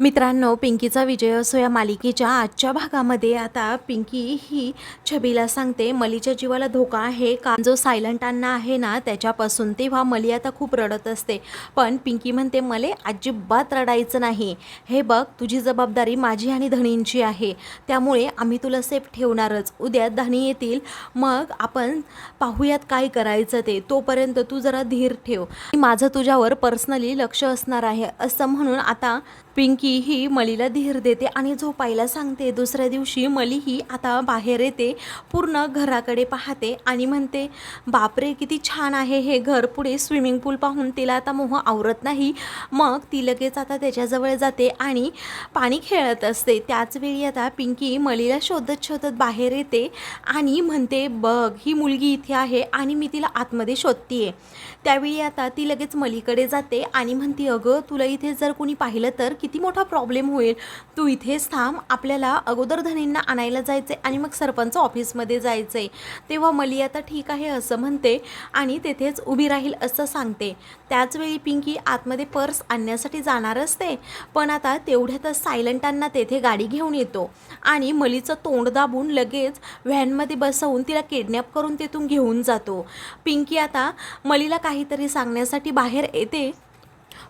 मित्रांनो पिंकीचा विजय असो या मालिकेच्या आजच्या भागामध्ये आता पिंकी ही छबीला सांगते मलीच्या जीवाला धोका आहे. का जो सायलंट अण्णा आहे ना त्याच्यापासून तेव्हा मली आता खूप रडत असते. पण पिंकी म्हणते मले अजिबात रडायचं नाही. हे बघ तुझी जबाबदारी माझी आणि धनींची आहे. त्यामुळे आम्ही तुला सेफ ठेवणारच. उद्या धनी येतील. मग आपण पाहूयात काय करायचं ते. तोपर्यंत तू जरा धीर ठेव. माझं तुझ्यावर पर्सनली लक्ष असणार आहे. असं म्हणून आता पिंकी ही मलीला धीर देते आणि झोपायला सांगते. दुसऱ्या दिवशी मली ही आता बाहेर येते पूर्ण घराकडे पाहते आणि म्हणते बापरे किती छान आहे हे घर. पुढे स्विमिंग पूल पाहून तिला आता मोह आवरत नाही. मग ती लगेच आता त्याच्याजवळ जाते आणि पाणी खेळत असते. त्याच वेळी आता पिंकी मलीला शोधत शोधत बाहेर येते आणि म्हणते बघ ही मुलगी इथे आहे आणि मी तिला आतमध्ये शोधतीये. त्यावेळी आता ती लगेच मलीकडे जाते आणि म्हणते अगं तुला इथे जर कोणी पाहिलं तर किती किती मोठा प्रॉब्लेम होईल? तू इथेच थांब. आपल्याला अगोदर धनींना आणायला जायचे आणि मग सरपंच ऑफिसमध्ये जायचे तेव्हा मली आता ठीक आहे असं म्हणते आणि तेथेच उभी राहील असं सांगते. त्याचवेळी पिंकी आतमध्ये पर्स आणण्यासाठी जाणार असते पण आता तेवढ्यातच सायलंटांना तेथे गाडी घेऊन येतो आणि मलीचं तोंड दाबून लगेच व्हॅनमध्ये बसवून तिला किडनॅप करून तेथून घेऊन जातो. पिंकी आता मलीला काहीतरी सांगण्यासाठी बाहेर येते.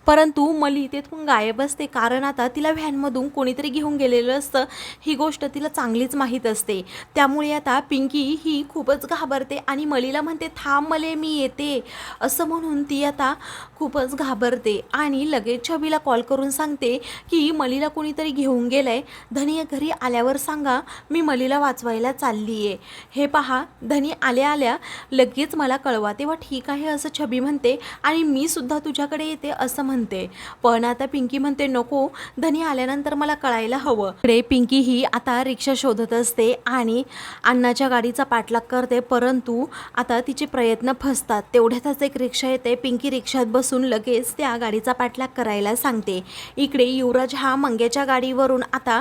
परंतु मली तेथून गायब असते. कारण आता तिला व्हॅनमधून कोणीतरी घेऊन गेलेलं असतं. ही गोष्ट तिला चांगलीच माहीत असते. त्यामुळे आता पिंकी ही खूपच घाबरते आणि मलीला म्हणते थांब मले मी येते. असं म्हणून ती आता खूपच घाबरते आणि लगेच छबीला कॉल करून सांगते की मलीला कोणीतरी घेऊन गेलंय. धनी घरी आल्यावर सांगा मी मलीला वाचवायला चालली आहे हे पहा धनी आल्या आल्या लगेच मला कळवा तेव्हा ठीक आहे असं छबी म्हणते आणि मी सुद्धा तुझ्याकडे येते असं म्हणते. पण आता पिंकी म्हणते नको धनी आल्यानंतर मला कळायला हवं. इकडे पिंकी ही आता रिक्षा शोधत असते आणि अण्णाच्या गाडीचा पाठलाग करते परंतु आता तिचे प्रयत्न फसतात. तेवढ्यातच एक रिक्षा येते. पिंकी रिक्षात बसून लगेच त्या गाडीचा पाठलाग करायला सांगते. इकडे युवराज हा मंग्याच्या गाडीवरून आता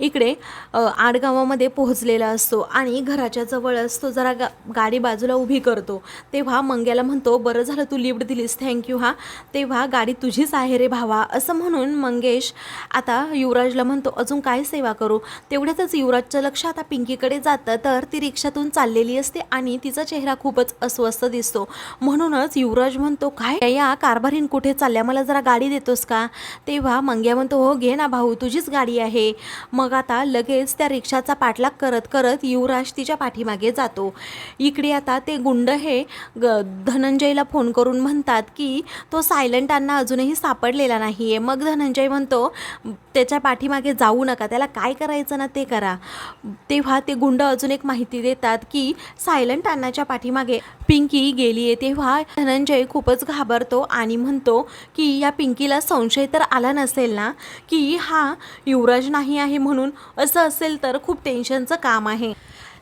इकडे आडगावामध्ये पोहोचलेला असतो आणि घराच्या जवळ असतो. जरा गा गाडी बाजूला उभी करतो. तेव्हा मंग्याला म्हणतो बरं झालं तू लिफ्ट दिलीस. थँक्यू हा. तेव्हा गाडी तुझीच आहे रे भावा असं म्हणून मंगेश आता युवराजला म्हणतो अजून काय सेवा करू? तेवढ्यातच युवराजचं लक्ष आता पिंकीकडे जातं तर ती रिक्षातून चाललेली असते आणि तिचा चेहरा खूपच अस्वस्थ दिसतो. म्हणूनच युवराज म्हणतो काय या कारभारीन कुठे चालल्या? मला जरा गाडी देतोस का? तेव्हा मंग्या म्हणतो हो घे ना भाऊ तुझीच गाडी आहे. मग आता लगेच त्या रिक्षाचा पाठलाग करत करत युवराज तिच्या पाठीमागे जातो. इकडे आता ते गुंड हे ग धनंजयला फोन करून म्हणतात की तो सायलंटांना त्यांना अजूनही सापडलेला नाही आहे मग धनंजय म्हणतो त्याच्या पाठीमागे जाऊ नका त्याला काय करायचं ना ते करा. तेव्हा ते गुंड अजून एक माहिती देतात की सायलंट अण्णाच्या पाठीमागे पिंकी गेली आहे तेव्हा धनंजय खूपच घाबरतो आणि म्हणतो की या पिंकीला संशय तर आला नसेल ना? की हा युवराज नाही आहे म्हणून असं असेल तर खूप टेन्शनचं काम आहे.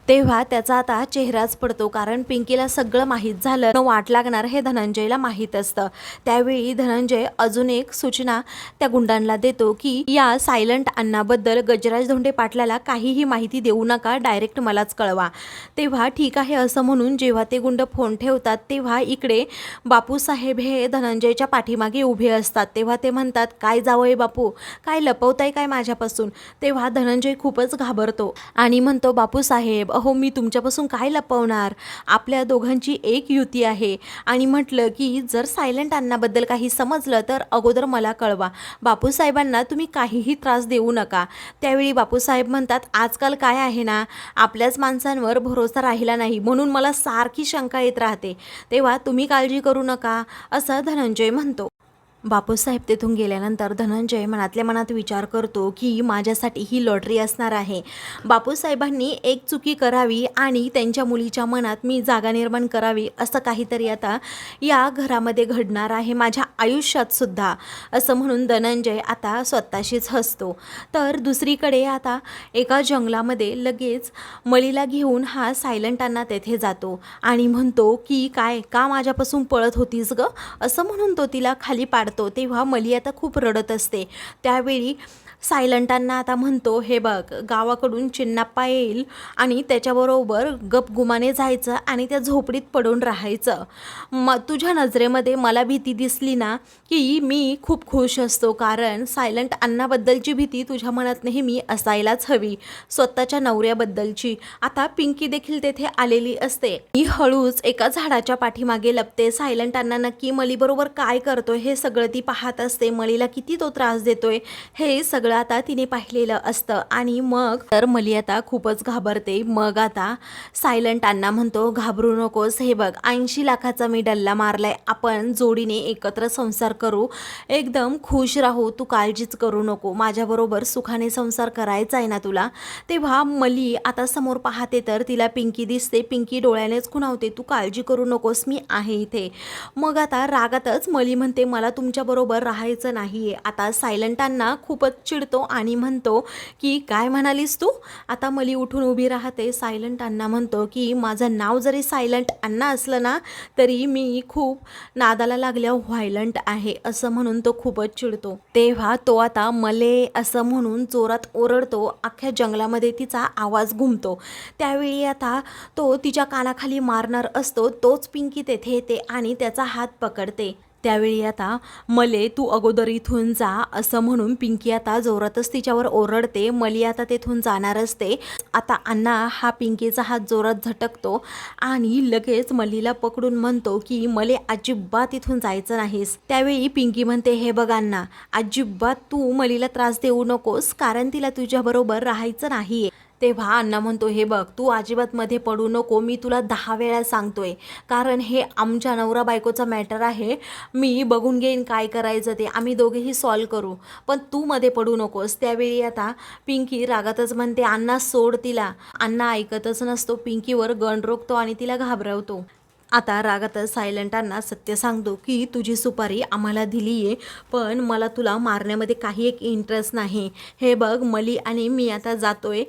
तेव्हा त्याचा आता चेहराच पडतो कारण पिंकीला सगळं माहीत झालं. वाट लागणार हे धनंजयला माहीत असतं. त्यावेळी धनंजय अजून एक सूचना त्या गुंडांना देतो की या सायलंट अण्णाबद्दल गजराज धोंडे पाटलाला काहीही माहिती देऊ नका डायरेक्ट मलाच कळवा. तेव्हा ठीक आहे असं म्हणून जेव्हा ते गुंड फोन ठेवतात तेव्हा इकडे बापूसाहेब हे धनंजयच्या पाठीमागे उभे असतात. तेव्हा ते म्हणतात काय जावंय बापू काय लपवताय काय माझ्यापासून? तेव्हा धनंजय खूपच घाबरतो आणि म्हणतो बापूसाहेब अहो मी तुमच्यापासून काय लपवणार? आपल्या दोघांची एक युती आहे. आणि म्हटलं की जर सायलंट अण्णाबद्दल काही समजलं तर अगोदर मला कळवा. बापूसाहेबांना तुम्ही काहीही त्रास देऊ नका. त्यावेळी बापूसाहेब म्हणतात आजकाल काय आहे ना? आपल्याच माणसांवर भरोसा राहिला नाही म्हणून मला सारखी शंका येत राहते. तेव्हा तुम्ही काळजी करू नका असं धनंजय म्हणतो. बापूसाहेब तेथून गेल्यानंतर धनंजय मनातल्या मनात विचार करतो की माझ्यासाठी ही लॉटरी असणार आहे. बापूसाहेबांनी एक चुकी करावी आणि त्यांच्या मुलीच्या मनात मी जागा निर्माण करावी असं काहीतरी आता या घरामध्ये घडणार आहे माझ्या आयुष्यात सुद्धा असं म्हणून धनंजय आता स्वतःशीच हसतो. तर दुसरीकडे आता एका जंगलामध्ये लगेच मलीला घेऊन हा सायलंटांना तेथे जातो आणि म्हणतो की काय का माझ्यापासून पळत होतीस ग? असं म्हणून तो तिला खाली पाडतो. काढतो तेव्हा मलियाता आता खूप रडत असते. त्यावेळी सायलंटांना आता म्हणतो हे बघ गावाकडून चिन्नाप्पा येईल आणि त्याच्याबरोबर गपगुमाने जायचं आणि त्या झोपडीत पडून राहायचं. म तुझ्या नजरेमध्ये मला भीती दिसली ना की मी खूप खुश असतो कारण सायलंट अण्णाबद्दलची भीती तुझ्या मनात नेहमी असायलाच हवी स्वतःच्या नवऱ्याबद्दलची. आता पिंकी देखील तेथे आलेली असते. मी हळूच एका झाडाच्या पाठीमागे लपते. सायलंट अण्णा नक्की मलीबरोबर काय करतोय हे सगळं ती पाहत असते. मलीला किती तो त्रास देतोय हे सगळं आता तिने पाहिलेलं असतं. आणि मग तर मली आता खूपच घाबरते. मग आता सायलंट अण्णा म्हणतो घाबरू नकोस. हे बघ ऐंशी लाखाचा मी डल्ला मारलाय. आपण जोडीने एकत्र संसार करू. एकदम खुश राहू. तू काळजीच करू नको. माझ्याबरोबर सुखाने संसार करायचा आहे ना तुला. तेव्हा मली आता समोर पाहते तर तिला पिंकी दिसते. पिंकी डोळ्यानेच खुणावते तू काळजी करू नकोस. मी आहे इथे. मग आता रागातच मली म्हणते मला तुमच्याबरोबर राहायचं नाही आहे आता सायलंटांना खूपच चिड चिडतो आणि म्हणतो की काय म्हणालीस तू? आता मली उठून उभी राहते. सायलंट अण्णा म्हणतो की माझं नाव जरी सायलंट अण्णा असलं ना तरी मी खूप नादाला लागल्या व्हायलंट आहे असं म्हणून तो खूपच चिडतो. तेव्हा तो आता मले असं म्हणून जोरात ओरडतो. अख्ख्या जंगलामध्ये तिचा आवाज घुमतो. त्यावेळी आता तो तिच्या कानाखाली मारणार असतो. तोच पिंकी तेथे येते आणि त्याचा हात पकडते. त्यावेळी आता मले तू अगोदर इथून जा असं म्हणून पिंकी आता जोरातच तिच्यावर ओरडते. मली आता तेथून जाणार असते. आता अण्णा हा पिंकीचा हात जोरात झटकतो आणि लगेच मलीला पकडून म्हणतो की मले अजिबात इथून जायचं नाहीस. त्यावेळी पिंकी म्हणते हे बघ अण्णा अजिबात तू मलीला त्रास देऊ नकोस कारण तिला तुझ्याबरोबर राहायचं नाहीये. तेव्हा अण्णा म्हणतो हे बघ तू अजिबात मध्ये पडू नको मी तुला दहा वेळा सांगतोय. कारण हे आमच्या नवरा बायकोचा मॅटर आहे. मी बघून घेईन काय करायचं ते. आम्ही दोघेही सॉल्व करू. पण तू मध्ये पडू नकोस. त्यावेळी आता पिंकी रागातच म्हणते अण्णा सोड तिला. अण्णा ऐकतच नसतो. पिंकीवर गण रोखतो आणि तिला घाबरवतो. आता रागातच सायलंटांना सत्य सांगतो की तुझी सुपारी आम्हाला दिली आहे पण मला तुला मारण्यामध्ये काही एक इंटरेस्ट नाही. हे बघ मली आणि मी आता जातोय.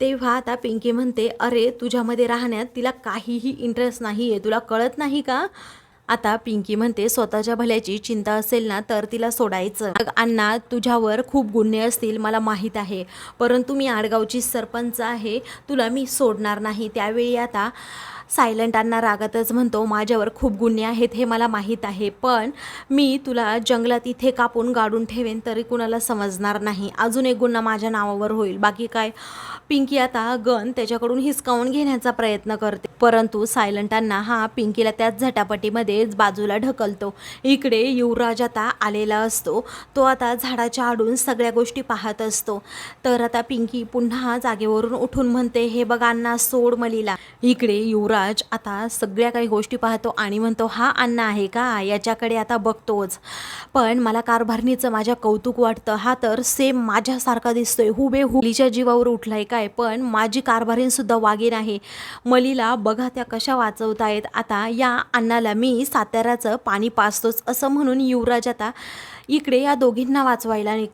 तेव्हा आता पिंकी म्हणते अरे तुझ्यामध्ये राहण्यात तिला काहीही इंटरेस्ट नाही आहे तुला कळत नाही का? आता पिंकी म्हणते स्वतःच्या भल्याची चिंता असेल ना तर तिला सोडायचं. अण्णा तुझ्यावर खूप गुन्हे असतील मला माहीत आहे. परंतु मी आडगावची सरपंच आहे. तुला मी सोडणार नाही. त्यावेळी आता सायलंटांना रागातच म्हणतो माझ्यावर खूप गुन्हे आहेत हे मला माहीत आहे पण मी तुला जंगलात इथे कापून गाडून ठेवेन तरी कुणाला समजणार नाही. अजून एक गुन्हा माझ्या नावावर होईल. बाकी काय पिंकी आता गन त्याच्याकडून हिसकावून घेण्याचा प्रयत्न करते. परंतु सायलंटांना हा पिंकीला त्याच झटापटीमध्येच बाजूला ढकलतो. इकडे युवराज आता आलेला असतो. तो आता झाडाच्या आडून सगळ्या गोष्टी पाहत असतो. तर आता पिंकी पुन्हा जागेवरून उठून म्हणते हे बघ अण्णा सोड मलीला. इकडे युवराज आता सगळ्या काही गोष्टी पाहतो आणि म्हणतो हा अण्णा आहे का? याच्याकडे आता बघतोच. पण मला कारभारणीचं माझ्या कौतुक वाटतं. हा तर सेम माझ्यासारखा दिसतोय. हुबे हुलीच्या जीवावर उठलाय काय? पण माझी कारभारीण सुद्धा वागीन आहे मलीला बघा त्या कशा वाचवतायत. आता या अण्णाला मी साताऱ्याचं पाणी पाचतोच असं म्हणून युवराज आता इकडे या दोघींना वाचवायला निघ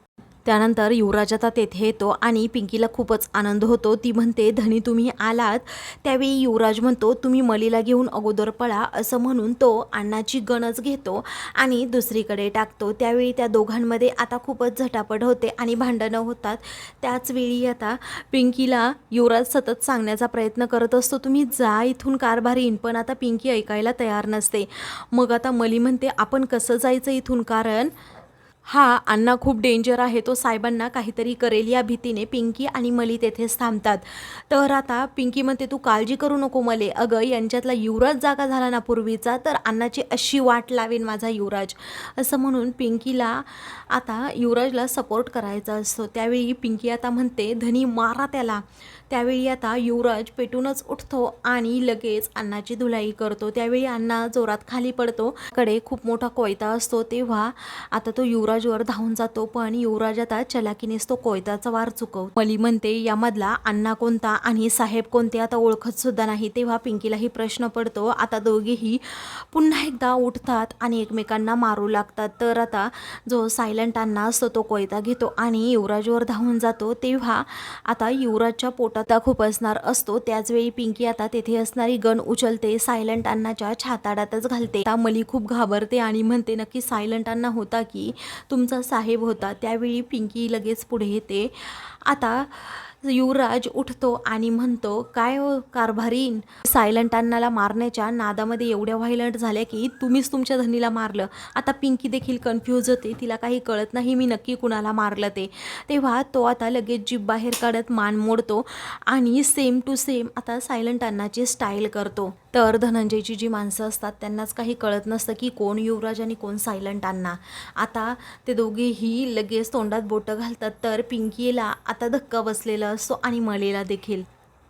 त्यानंतर युवराज आता तेथे येतो आणि पिंकीला खूपच आनंद होतो. ती म्हणते धनी तुम्ही आलात. त्यावेळी युवराज म्हणतो तुम्ही मलीला घेऊन अगोदर पळा असं म्हणून तो अण्णाची गणच घेतो आणि दुसरीकडे टाकतो. त्यावेळी त्या दोघांमध्ये आता खूपच झटापट होते आणि भांडणं होतात. त्याचवेळी आता पिंकीला युवराज सतत सांगण्याचा प्रयत्न करत असतो तुम्ही जा इथून कारभार येईन पण आता पिंकी ऐकायला तयार नसते. मग आता मली म्हणते आपण कसं जायचं इथून? कारण हा अण्णा खूप डेंजर आहे. तो साहेबांना काहीतरी करेल या भीतीने पिंकी आणि मली तेथेच थांबतात. तर आता पिंकी म्हणते तू काळजी करू नको मले. अगं यांच्यातला युवराज जागा झाला ना पूर्वीचा तर अण्णाची अशी वाट लावेन माझा युवराज. असं म्हणून पिंकीला आता युवराजला सपोर्ट करायचा असतो. त्यावेळी पिंकी आता म्हणते धनी मारा त्याला. त्यावेळी आता युवराज पेटूनच उठतो आणि लगेच अण्णाची धुलाई करतो. त्यावेळी अण्णा जोरात खाली पडतो. कडे खूप मोठा कोयता असतो तेव्हा आता तो युवराजवर धावून जातो पण युवराज आता चलाकीनेच तो कोयताचा वार चुकवतो. मली म्हणते यामधला अण्णा कोणता आणि साहेब कोणते आता ओळखत सुद्धा नाही. तेव्हा पिंकीलाही प्रश्न पडतो. आता दोघेही पुन्हा एकदा उठतात आणि एकमेकांना मारू लागतात. तर आता जो सायलंट अण्णा असतो तो कोयता घेतो आणि युवराजवर धावून जातो. तेव्हा आता युवराजच्या पोटात खूप असणार असतो. त्याचवेळी पिंकी आता तेथे असणारी गन उचलते सायलंट अण्णाच्या छाताडातच घालते. आता मली खूप घाबरते आणि म्हणते नक्की सायलंट अण्णा होता की तुमचा साहेब होता. त्यावेळी पिंकी लगेच पुढे येते. आता युवराज उठतो आणि म्हणतो काय हो कारभारीन? सायलंट अण्णाला मारण्याच्या नादामध्ये एवढ्या व्हायलंट झाल्या की तुम्हीच तुमच्या धनीला मारलं. आता पिंकी देखील कन्फ्यूज होते. तिला काही कळत नाही मी नक्की कुणाला मारलं ते. तेव्हा तो आता लगेच जीभ बाहेर काढत मान मोडतो आणि सेम टू सेम आता सायलंट अण्णाची स्टाईल करतो. तर धनंजयची जी माणसं असतात त्यांनाच काही कळत नसतं की कोण युवराज आणि कोण सायलंट अण्णा. आता ते दोघेही लगेच तोंडात बोटं घालतात तर पिंकीला आता धक्का बसलेला असतो आणि मलेला देखील.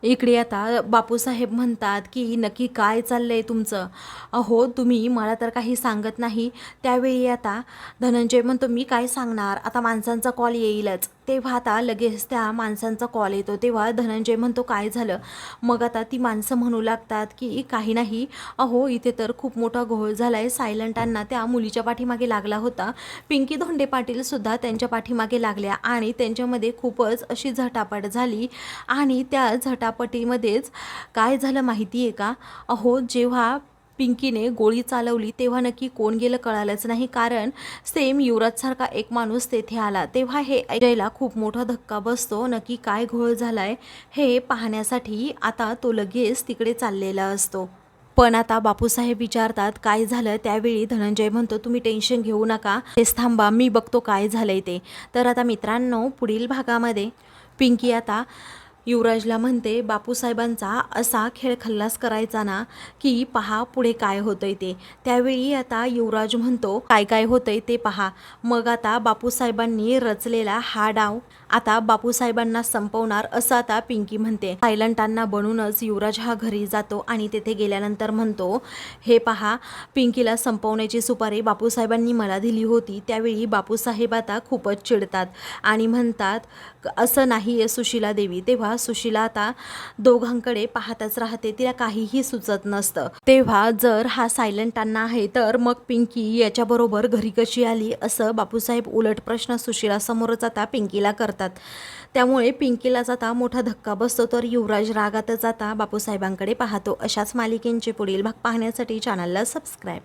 इकडे आता बापूसाहेब म्हणतात की नक्की काय चाललं आहे तुमचं? अहो तुम्ही मला तर काही सांगत नाही. त्यावेळी आता धनंजय म्हणतो मी काय सांगणार? आता माणसांचा कॉल येईलच. तेव्हा आता लगेच त्या माणसांचा कॉल येतो. तेव्हा धनंजय म्हणतो काय झालं? मग आता ती माणसं म्हणू लागतात की काही नाही. अहो इथे तर खूप मोठा घोळ झाला आहे सायलंटांना त्या मुलीच्या पाठीमागे लागला होता. पिंकी धोंडे पाटीलसुद्धा त्यांच्या पाठीमागे लागल्या आणि त्यांच्यामध्ये खूपच अशी झटापट झाली आणि त्या झटापटीमध्येच काय झालं माहिती आहे का? अहो जेव्हा पिंकीने गोळी चालवली तेव्हा नक्की कोण गेलं कळालंच नाही. कारण सेम युवराजसारखा एक माणूस तेथे आला. तेव्हा हे अजयला खूप मोठा धक्का बसतो. नक्की काय घोळ झालाय हे पाहण्यासाठी आता तो लगेच तिकडे चाललेला असतो. पण आता बापूसाहेब विचारतात काय झालं? त्यावेळी धनंजय म्हणतो तुम्ही टेन्शन घेऊ नका. तेच थांबा मी बघतो काय झालंय ते. तर आता मित्रांनो पुढील भागामध्ये पिंकी आता युवराजला म्हणते बापूसाहेबांचा असा खेळ खल्लास करायचा ना की पहा पुढे काय होतंय ते. त्यावेळी आता युवराज म्हणतो काय काय होतंय ते पहा. मग आता बापूसाहेबांनी रचलेला हा डाव आता बापूसाहेबांना संपवणार असं आता पिंकी म्हणते. सायलंटांना बनूनच युवराज हा घरी जातो आणि तेथे गेल्यानंतर म्हणतो हे पहा पिंकीला संपवण्याची सुपारी बापूसाहेबांनी मला दिली होती. त्यावेळी बापूसाहेब आता खूपच चिडतात आणि म्हणतात असं नाही आहे सुशीला देवी. तेव्हा सुशीला आता दोघांकडे पाहतच राहते. तिला काहीही सुचत नसतं. तेव्हा जर हा सायलंटांना आहे तर मग पिंकी याच्याबरोबर घरी कशी आली? असं बापूसाहेब उलट प्रश्न सुशीला समोरच आता पिंकीला करतात. त्यामुळे पिंकीला जाता मोठा धक्का बसतो तर युवराज रागातच जाता बापूसाहेबांकडे पाहतो. अशाच मालिकेंचे पुढील भाग पाहण्यासाठी चॅनलला सबस्क्राईब